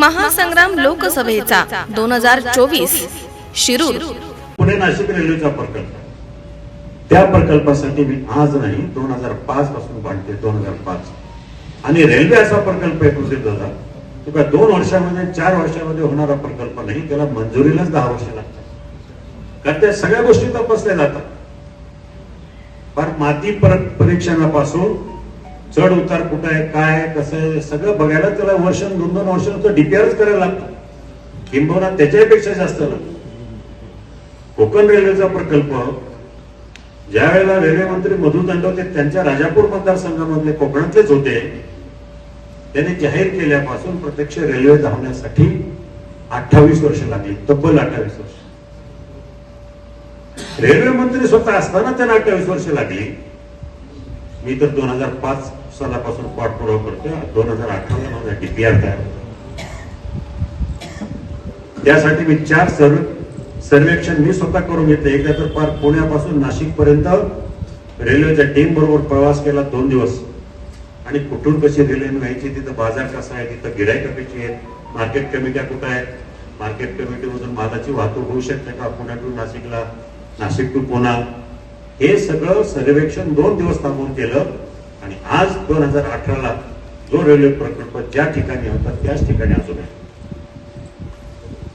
महासंग्राम लोकसभेचा दोन हजार चोवीस. शिरूर. पुणे नाशिक रेल्वेचा प्रकल्प. त्या प्रकल्पासाठी मी आज नाही दोन हजार पाच पासून बांधते दोन हजार पाच. आणि रेल्वे असा प्रकल्प आहे तुझे दादा तुका दोन वर्षामध्ये चार वर्षामध्ये होणारा प्रकल्प नाही त्याला मंजुरीलाच दहा वर्ष लागतात. कारण त्या सगळ्या गोष्टी तपासल्या जातात. फार माती परीक्षणापासून चढ उतार कुठं आहे काय आहे, कसं आहे सगळं बघायला त्याला वर्ष दोन दोन वर्ष डीपीआरच करायला लागतं. किंबहुना त्याच्यापेक्षा जास्त लागतं. कोकण रेल्वेचा प्रकल्प ज्या वेळेला रेल्वे मंत्री मधु दंडवते त्यांच्या राजापूर मतदारसंघामधले कोकणातलेच होते त्यांनी जाहीर केल्यापासून प्रत्यक्ष रेल्वे धावण्यासाठी अठ्ठावीस वर्ष लागली तब्बल अठ्ठावीस वर्ष. रेल्वे मंत्री स्वतः असताना त्यांना अठ्ठावीस वर्ष लागली. मी तर दोन हजार पाच सालापासून पाठपुरावा करतोय. दोन हजार अठराला माझा डीपीआर तयार त्यासाठी मी चार सर्व सर्वेक्षण मी स्वतः करून घेतले. एकदा तर पार पुण्यापासून नाशिक पर्यंत रेल्वेच्या टीम बरोबर प्रवास केला दोन दिवस. आणि कुठून कशी रेल्वे न्यायची तिथं बाजार कसा आहे तिथं गिरायक कशी आहेत मार्केट कमिट्या कुठं आहेत मार्केट कमिटीमधून मालाची वाहतूक होऊ शकते का पुण्यातून नाशिकला नाशिक टू पुणा हे सगळं सर्वेक्षण दोन दिवस थांबवून केलं. आणि आज दोन हजार अठराला जो रेल्वे प्रकल्प ज्या ठिकाणी होता त्याच ठिकाणी अजून आहे.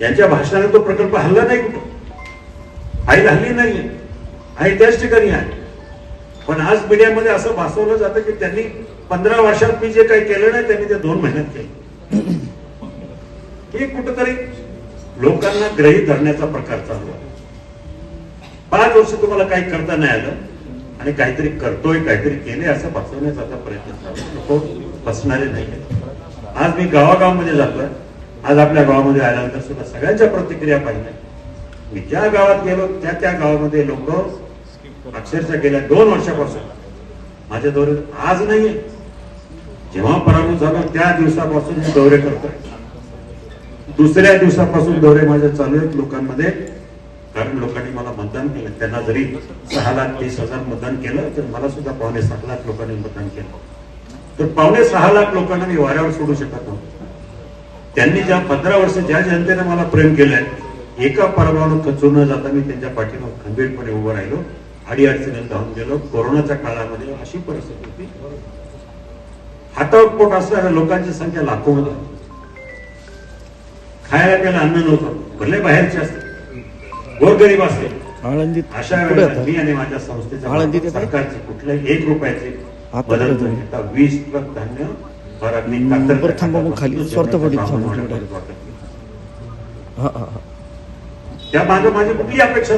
यांच्या भाषणाने तो प्रकल्प हल्ला नाही कुठं. आई हल्ली नाहीये. आई त्याच ठिकाणी आहे. पण आज मीडियामध्ये असं भासवलं जातं की त्यांनी पंधरा वर्षात मी जे काही केलं नाही त्यांनी ते दोन महिन्यात केलं. हे कुठंतरी लोकांना ग्रही धरण्याचा प्रकार चालू आहे. पाच वर्ष तुम्हाला काही करता नाही आलं. आणि काहीतरी करतोय काहीतरी केले असं बसवण्याचा आता प्रयत्न चालू लोक बसणारे नाही आज मी गावागावामध्ये जातोय. आज आपल्या गावामध्ये आल्यानंतर सुद्धा सगळ्यांच्या प्रतिक्रिया पाहिल्या. मी ज्या गावात गेलो त्या त्या गावामध्ये लोक अक्षरशः गेल्या दोन वर्षापासून माझ्या दौरे आज नाहीये. जेव्हा पराभूत झालो त्या दिवसापासून मी दौरे करतोय. दुसऱ्या दिवसापासून दौरे माझे चालू आहेत लोकांमध्ये. कारण लोकांनी मला मतदान केलं. त्यांना जरी सहा लाख तीस हजार मतदान केलं तर मला सुद्धा पावणे सात लाख लोकांनी मतदान केलं. तर पावणे सहा लाख लोकांना मी वाऱ्यावर सोडू शकत नव्हतो. त्यांनी ज्या पंधरा वर्ष ज्या जनतेने मला प्रेम केलंय एका पराभवानं खचून न जाता मी त्यांच्या पाठीवर खंबीरपणे उभं राहिलो अडी अडचणीत धावून गेलो. कोरोनाच्या काळामध्ये अशी परिस्थिती होती. हातावर पोट असणाऱ्या लोकांची संख्या लाखोमध्ये होती. खायला प्यायला अन्न नव्हतं. भले बाहेरचे असते. गोरगरीब असते आळंदीत अशा वेळेला मी आणि माझ्या संस्थेच्या? सरकारचे कुठल्याही एक रुपयाचे वीस ट्रक धान्य खाली त्या मागे माझी कुठली अपेक्षा